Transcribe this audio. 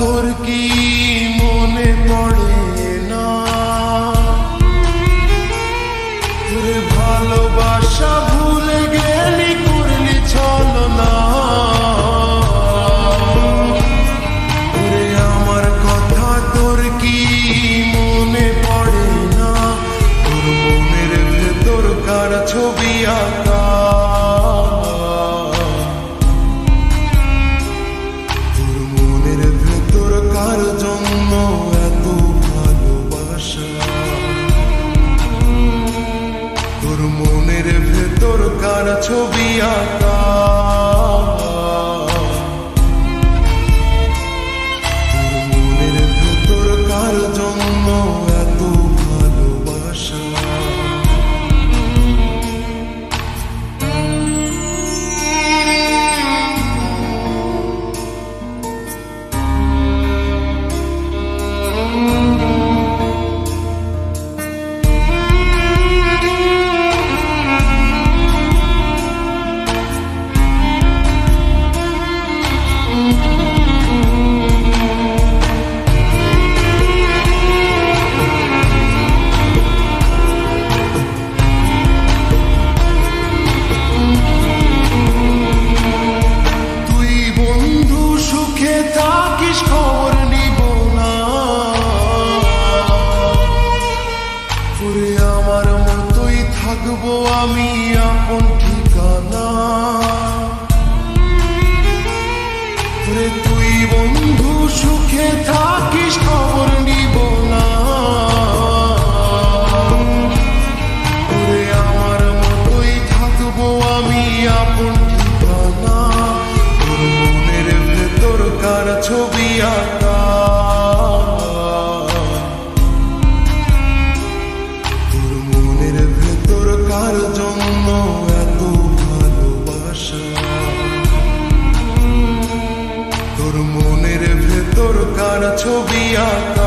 তোর কি মনে পড়ে না? তোর ভালোবাসা ভুলে গেলি to be us. me. wanna be a